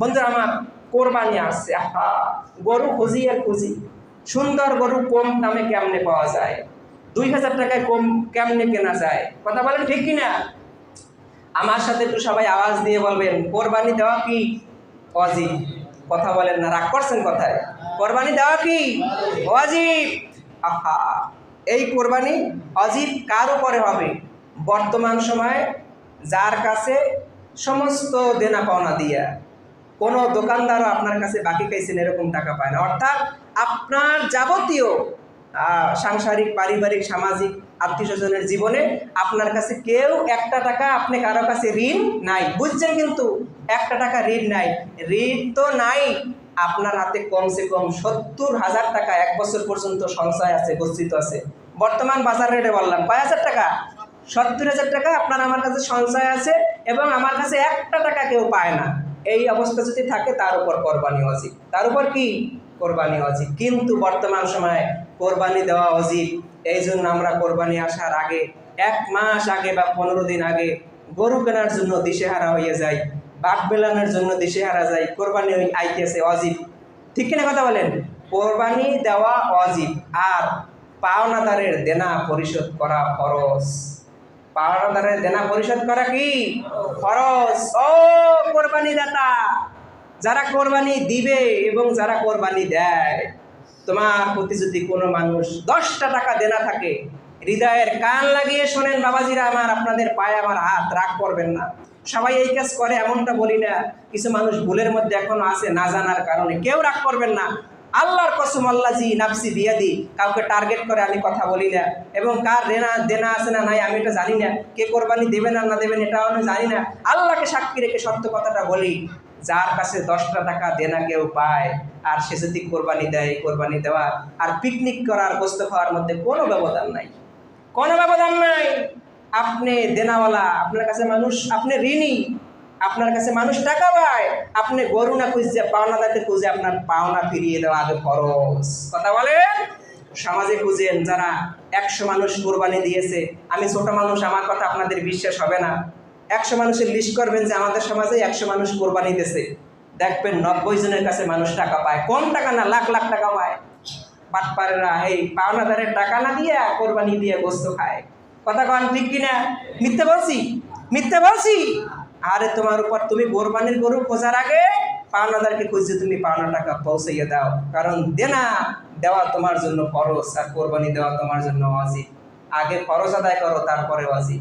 বন্ধুরা আমার কোরবানি আসছে, আহা, গরু খুঁজি আর খুঁজি। সুন্দর গরু কম দামে কেমনে পাওয়া যায়? দুই হাজার টাকায় কম কেমনে কেনা যায়? কথা বলেন ঠিক কিনা? আমার সাথে একটু সবাই আওয়াজ দিয়ে বলবেন, কোরবানি দেওয়া কি? অজিব। কথা বলেন না, রাগ করছেন কথায়? কোরবানি দেওয়া কি? অজিব। আহা, এই কোরবানি অজিব কার উপরে হবে? বর্তমান সময়ে যার কাছে সমস্ত দেনা পাওনা দিয়া। কোনো দোকানদারও আপনার কাছে বাকি পাইছেন, এরকম টাকা পায় না। অর্থাৎ আপনার যাবতীয় সাংসারিক, পারিবারিক, সামাজিক আত্মীয় স্বজনের জীবনে আপনার কাছে কেউ একটা টাকা আপনি কারও কাছে ঋণ নাই। বুঝছেন কিন্তু? একটা টাকা ঋণ নাই। ঋণ তো নাই। আপনার হাতে কমসে কম সত্তর হাজার টাকা এক বছর পর্যন্ত সঞ্চয় আছে, গচ্ছিত আছে। বর্তমান বাজার রেটে বললাম, কয় হাজার টাকা? সত্তর হাজার টাকা আপনার আমার কাছে সঞ্চয় আছে এবং আমার কাছে একটা টাকা কেউ পায় না। এই অবস্থা যদি থাকে, তার উপর কোরবানি অজিব। তার উপর কি কোরবানি অজিব? কিন্তু বর্তমান সময়ে কোরবানি দেওয়া অজিব। এই জন্য আমরা কোরবানি আসার আগে, এক মাস আগে বা পনেরো দিন আগে গরু কেনার জন্য দিশেহারা হয়ে যায় বাঘ বেলানোর জন্য দিশেহারা যায় কোরবানি আইতেছে অজিব। ঠিক কিনা কথা বলেন? কোরবানি দেওয়া অজিব, আর পাওনাদারের দেনা পরিশোধ করা ফরজ। পাওনাদারের দেনা পরিশোধ করা কি? ফরজ। ও কোরবানি দাতা যারা কোরবানি দিবে এবং যারা কোরবানি দেয়, তোমার প্রতি যদি কোনো মানুষ দশটা টাকা দেনা থাকে, হৃদয়ের কান লাগিয়ে শোনেন, বাবাজিরা, আমার আপনাদের পায়ে আমার হাত, রাগ করবেন না। সবাই এই কাজ করে, এমনটা বলি না। কিছু মানুষ ভুলের মধ্যে এখনও আছে, না জানার কারণে কেউ রাগ করবেন না। আল্লাহর কসম আল্লাহ জি নাফসি বিয়াদি কাউকে টার্গেট করে আমি কথা বলি না। এবং কার দেনা দেনা আছে না নাই আমি এটা জানি না। কে কোরবানি দেবেন আর না দেবেন এটাও আমি জানি না। আল্লাহকে সাক্ষী রেখে সত্য কথাটা বলি, যার কাছে দশটা টাকা দেনা কেউ পায়, আর সে যদি কোরবানি দেয়, কোরবানি দেওয়া, আর পিকনিক করার গোস্ত খাওয়ার মধ্যে কোনো ব্যবধান নাই। কোনো ব্যবধান নাই। আপনি দেনাওয়ালা, আপনার কাছে মানুষ, আপনি ঋণী আপনার কাছে মানুষ টাকা পায়। আপনি গরু না খুঁজছে, পাওনা দাতে খুঁজে, আপনার পাওনা ফিরিয়ে দেওয়া আগে খরচ কথা বলেন? সমাজে খুঁজেন যারা একশো মানুষ কোরবানি দিয়েছে। আমি ছোট মানুষ, আমার কথা আপনাদের বিশ্বাস হবে না। একশো মানুষের লিস্ট করবেন যে আমাদের সমাজে একশো মানুষ কোরবানি দিয়েছে। দেখবেন নব্বই জনের কাছে মানুষ টাকা পায়। কম টাকা না লাখ লাখ টাকা পায়? বাটপারেরা এই পাওনাদারের টাকা না দিয়ে কোরবানি দিয়ে গোস্ত খায়। কথা কন ঠিক কিনা? মিথ্যে বলছি? মিথ্যে বলছি? আরে তোমার উপর তুমি কোরবানির গরু খোঁজার আগে পাওনাদারকে খুঁজে তুমি পাওনা টাকা পৌঁছাইয়া দাও। কারণ দেনা দেওয়া তোমার জন্য খরচ আর কোরবানি দেওয়া তোমার জন্য অজিব আগে খরচ আদায় করো, তারপরে অজিব